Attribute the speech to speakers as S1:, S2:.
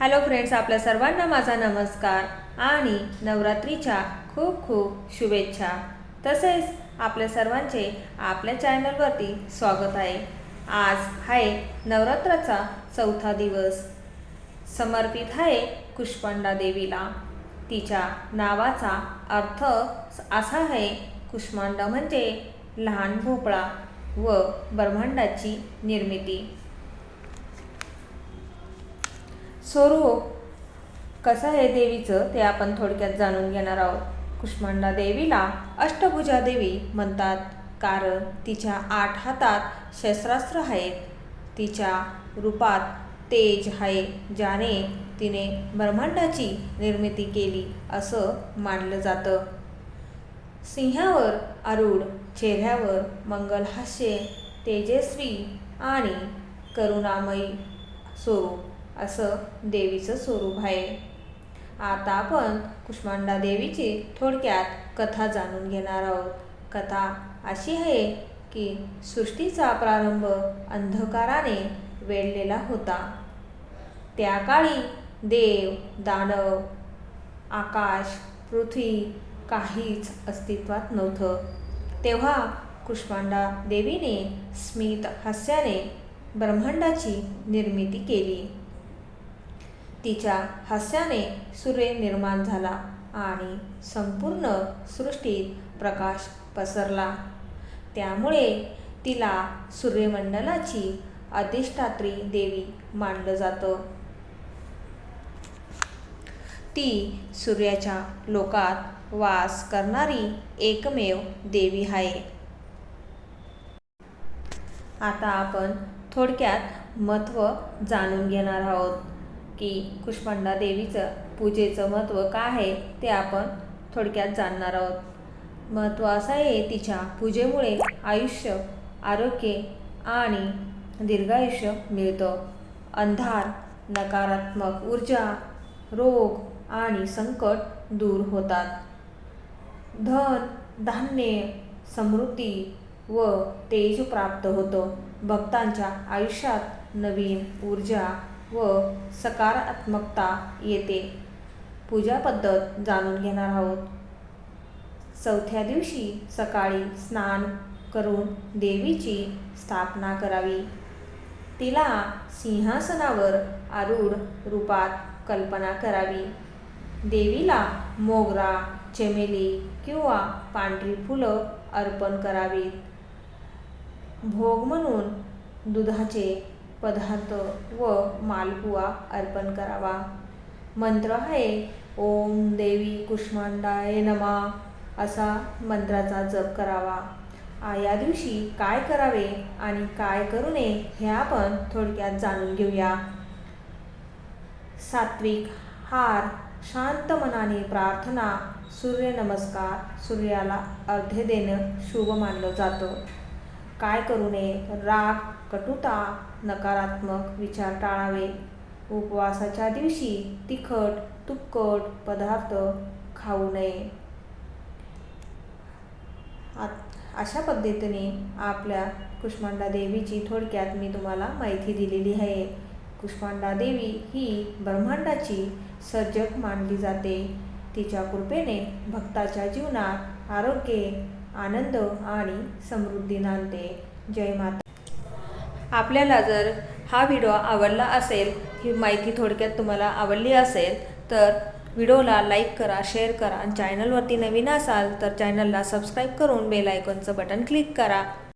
S1: Hello friends आपल्या सर्वांना माझा नमस्कार आणि नवरात्रीच्या खूप खूप शुभेच्छा. तसेच आपल्या सर्वांचे आपल्या चॅनलवरती स्वागत आहे. आज आहे नवरात्राचा चौथा दिवस. समर्पित आहे कुष्मांडा देवीला. तिच्या नावाचा अर्थ असा आहे कुष्मांड म्हणजे लहान भोपळा व ब्रह्मांडाची निर्मिती. स्वरूप हो. कसं आहे देवीचं ते आपण थोडक्यात जाणून घेणार आहोत. कुष्मांडा देवीला अष्टभुजा देवी म्हणतात. कारण तिच्या आठ हातात शस्त्रास्त्र आहेत. तिच्या रूपात तेज आहे ज्याने तिने ब्रह्मांडाची निर्मिती केली असं मानलं जातं. सिंहावर आरूढ चेहऱ्यावर मंगलहास्य तेजस्वी आणि करुणामयी. स्वरूप असं देवीचं स्वरूप आहे. आता आपण कुष्मांडा देवीची थोडक्यात कथा जाणून घेणार आहोत. कथा अशी आहे की सृष्टीचा प्रारंभ अंधकाराने वेढलेला होता. त्या काळी देव दानव आकाश पृथ्वी काहीच अस्तित्वात नव्हतं. तेव्हा कुष्मांडा देवीने स्मित हास्याने ब्रह्मांडाची निर्मिती केली. तिच्या हास्याने सूर्य निर्माण झाला आणि संपूर्ण सृष्टीत प्रकाश पसरला. त्यामुळे तिला सूर्यमंडलाची अधिष्ठात्री देवी मानलं जातं. ती सूर्याच्या लोकात वास करणारी एकमेव देवी आहे. आता आपण थोडक्यात महत्त्व जाणून घेणार आहोत. की कुष्मांडा देवीचं पूजेचं महत्त्व काय आहे ते आपण थोडक्यात जाणणार आहोत. महत्त्व असं आहे तिच्या पूजेमुळे आयुष्य आरोग्य आणि दीर्घायुष्य मिळतं. अंधार नकारात्मक ऊर्जा रोग आणि संकट दूर होतात. धन धान्य समृद्धी व तेज प्राप्त होतं. भक्तांच्या आयुष्यात नवीन ऊर्जा व सकारात्मकता येते. पूजा पद्धत जाणून घेणार आहोत. चौथ्या दिवशी सकाळी स्नान करून देवीची स्थापना करावी. तिला सिंहासनावर आरूढ रूपात कल्पना करावी. देवीला मोगरा चमेली किंवा पांढरी फुलं अर्पण करावीत. भोग म्हणून दुधाचे पदार्थ व मालपुआ अर्पण करावा. मंत्र आहे ओम देवी कुष्मांडाय नमा असा मंत्राचा जप करावा. या दिवशी काय करावे आणि काय करू नये हे आपण थोडक्यात जाणून घेऊया. सात्विक हार शांत मनाने प्रार्थना सूर्यनमस्कार सूर्याला अर्ध्य देणं शुभ मानलं जातं. काय करू नये? राग कटुता नकारात्मक विचार टाळावे. उपवासाच्या दिवशी तिखट तुपकट पदार्थ खाऊ नये. अशा पद्धतीने आपल्या कुष्मांडा देवीची थोडक्यात मी तुम्हाला माहिती दिलेली आहे. कुष्मांडा देवी ही ब्रह्मांडाची सर्जक मानली जाते. तिच्या कृपेने भक्ताच्या जीवनात आरोग्य आनंद आणि समृद्धी नांदते. जय माता आपल्याला जर हा व्हिडिओ आवडला असेल ही माहिती थोडक्यात तुम्हाला आवडली असेल तर व्हिडिओला लाईक करा शेअर करा आणि चॅनलवरती नवीन असाल तर चॅनलला सबस्क्राईब करून बेल आयकॉनचं बटन क्लिक करा.